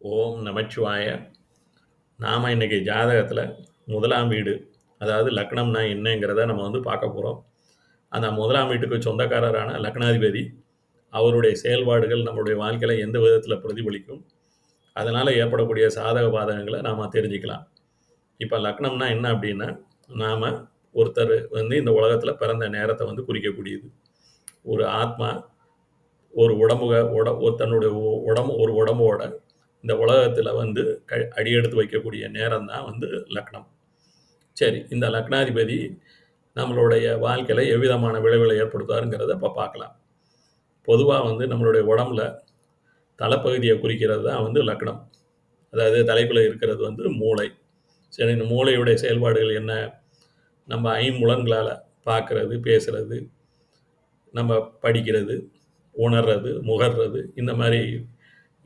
ஓம் நமச்சிவாய. நாம் இன்றைக்கி ஜாதகத்தில் முதலாம் வீடு அதாவது லக்னம்னா என்னங்கிறத நம்ம வந்து பார்க்க போகிறோம் அந்த முதலாம் வீட்டுக்கு சொந்தக்காரரான லக்னாதிபதி அவருடைய செயல்பாடுகள் நம்மளுடைய வாழ்க்கையில் எந்த விதத்தில் பிரதிபலிக்கும் அதனால் ஏற்படக்கூடிய சாதக பாதகங்களை நாம் தெரிஞ்சுக்கலாம். இப்போ லக்னம்னா என்ன அப்படின்னா நாம் ஒருத்தர் வந்து இந்த உலகத்தில் பிறந்த நேரத்தை வந்து குறிக்கக்கூடியது. ஒரு ஆத்மா ஒரு உடம்புக உட தன்னுடைய உடம்பு ஒரு உடம்போட இந்த உலகத்தில் வந்து க அடியெடுத்து வைக்கக்கூடிய நேரம் தான் வந்து லக்னம். சரி இந்த லக்னாதிபதி நம்மளுடைய வாழ்க்கையில் எவ்விதமான விளைவுகளை ஏற்படுத்துவாருங்கிறத இப்போ பார்க்கலாம். பொதுவாக வந்து நம்மளுடைய உடம்புல தலைப்பகுதியை குறிக்கிறது தான் வந்து லக்னம். அதாவது தலைப்பில் இருக்கிறது வந்து மூளை. சரி இந்த மூளையுடைய செயல்பாடுகள் என்ன? நம்ம ஐம்புலன்களால் பார்க்குறது பேசுகிறது நம்ம படிக்கிறது உணர்றது முகர்றது இந்த மாதிரி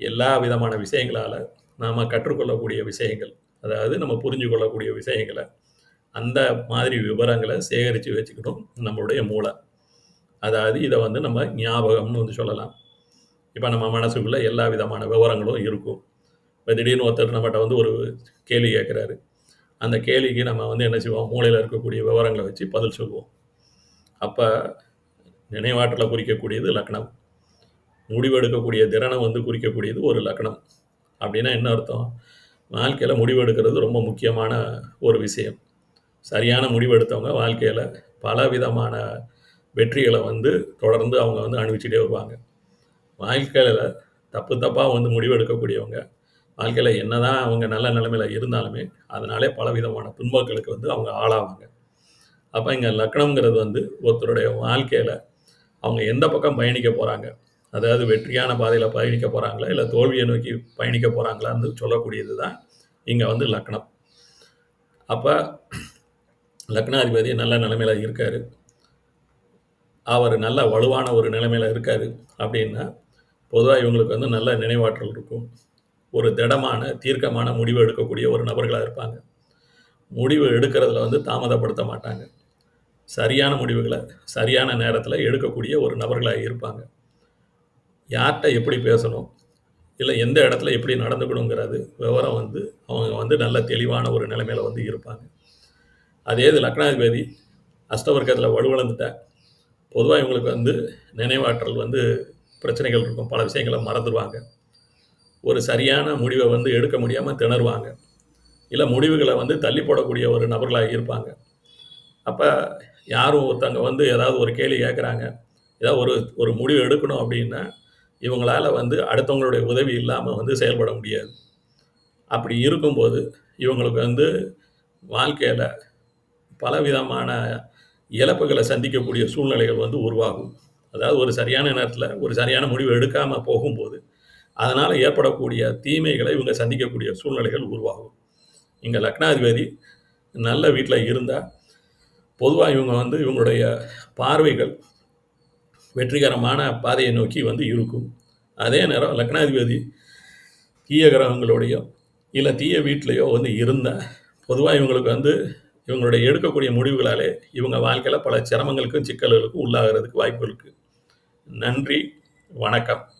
எல்லா விதமான விஷயங்களால் நாம் கற்றுக்கொள்ளக்கூடிய விஷயங்கள் அதாவது நம்ம புரிஞ்சு கொள்ளக்கூடிய விஷயங்களை அந்த மாதிரி விவரங்களை சேகரித்து வச்சுக்கிட்டோம் நம்மளுடைய மூளை. அதாவது இதை வந்து நம்ம ஞாபகம்னு வந்து சொல்லலாம். இப்போ நம்ம மனசுக்குள்ளே எல்லா விதமான விவரங்களும் இருக்கும். இப்போ திடீர்னு ஒருத்தர் நம்மகிட்ட வந்து ஒரு கேள்வி கேட்குறாரு. அந்த கேள்விக்கு நம்ம வந்து என்ன செய்வோம்? மூளையில் இருக்கக்கூடிய விவரங்களை வச்சு பதில் சொல்லுவோம் அப்போ நினைவாற்றலை குறிக்கக்கூடியது லக்னம். முடிவெடுக்கக்கூடிய திறனை வந்து குறிக்கக்கூடியது ஒரு லக்னம். அப்படின்னா என்ன அர்த்தம்? வாழ்க்கையில் முடிவெடுக்கிறது ரொம்ப முக்கியமான ஒரு விஷயம். சரியான முடிவெடுத்தவங்க வாழ்க்கையில் பல விதமான வெற்றிகளை வந்து தொடர்ந்து அவங்க வந்து அணிவிச்சுட்டே வருவாங்க. வாழ்க்கையில் தப்பு தப்பாக வந்து முடிவெடுக்கக்கூடியவங்க வாழ்க்கையில் என்ன தான் அவங்க நல்ல நிலைமையில் இருந்தாலுமே அதனாலே பல விதமான துன்பங்களுக்கு வந்து அவங்க ஆளாவாங்க. அப்போ இங்கே லக்னங்கிறது வந்து ஒருத்தருடைய வாழ்க்கையில் அவங்க எந்த பக்கம் பயணிக்க போகிறாங்க அதாவது வெற்றியான பாதையில் பயணிக்க போகிறாங்களா இல்லை தோல்வியை நோக்கி பயணிக்க போகிறாங்களான்னு சொல்லக்கூடியது தான் இங்கே வந்து லக்னம். அப்போ லக்னாதிபதி நல்ல நிலைமையில் இருக்கார். அவர் நல்ல வலுவான ஒரு நிலைமையில் இருக்கார் அப்படின்னா பொதுவாக இவங்களுக்கு வந்து நல்ல நினைவாற்றல் இருக்கும். ஒரு திடமான தீர்க்கமான முடிவு எடுக்கக்கூடிய ஒரு நபர்களாக இருப்பாங்க. முடிவு எடுக்கிறதுல வந்து தாமதப்படுத்த மாட்டாங்க. சரியான முடிவுகளை சரியான நேரத்தில் எடுக்கக்கூடிய ஒரு நபர்களாக இருப்பாங்க. யார்கிட்ட எப்படி பேசணும்? இல்லை எந்த இடத்துல எப்படி நடந்துக்கணுங்கிறது விவரம் வந்து அவங்க வந்து நல்ல தெளிவான ஒரு நிலைமையில் வந்து இருப்பாங்க. அதே இது லக்னாதிபதி அஷ்டவர்க்கத்தில் வலுவிழந்துட்டேன் பொதுவாக இவங்களுக்கு வந்து நினைவாற்றல் வந்து பிரச்சனைகள் இருக்கும். பல விஷயங்களை மறந்துடுவாங்க ஒரு சரியான முடிவை வந்து எடுக்க முடியாமல் திணறுவாங்க. இல்லை முடிவுகளை வந்து தள்ளி போடக்கூடிய ஒரு நபர்களாக இருப்பாங்க. அப்போ யாரும் ஒருத்தங்க வந்து ஏதாவது ஒரு கேள்வி கேட்குறாங்க ஏதாவது ஒரு ஒரு முடிவு எடுக்கணும் அப்படின்னா இவங்களால் வந்து அடுத்தவங்களுடைய உதவி இல்லாமல் வந்து செயல்பட முடியாது. அப்படி இருக்கும்போது இவங்களுக்கு வந்து வாழ்க்கையில் பலவிதமான இழப்புகளை சந்திக்கக்கூடிய சூழ்நிலைகள் வந்து உருவாகும். அதாவது ஒரு சரியான நேரத்தில் ஒரு சரியான முடிவு எடுக்காமல் போகும்போது அதனால் ஏற்படக்கூடிய தீமைகளை இவங்க சந்திக்கக்கூடிய சூழ்நிலைகள் உருவாகும். இங்கே லக்னாதிபதி நல்ல வீட்டில் இருந்தால் பொதுவாக இவங்க வந்து இவங்களுடைய பார்வைகள் வெற்றிகரமான பாதையை நோக்கி வந்து இருக்கும். அதே நேரம் லக்னாதிபதி தீய கிரகங்களோடையோ இல்லை தீய வீட்லேயோ வந்து இருந்தால் பொதுவாக இவங்களுக்கு வந்து இவங்களுடைய எடுக்கக்கூடிய முடிவுகளாலே இவங்க வாழ்க்கையில் பல சிரமங்களுக்கும் சிக்கல்களுக்கும் உள்ளாகிறதுக்கு வாய்ப்பு இருக்குது நன்றி வணக்கம்.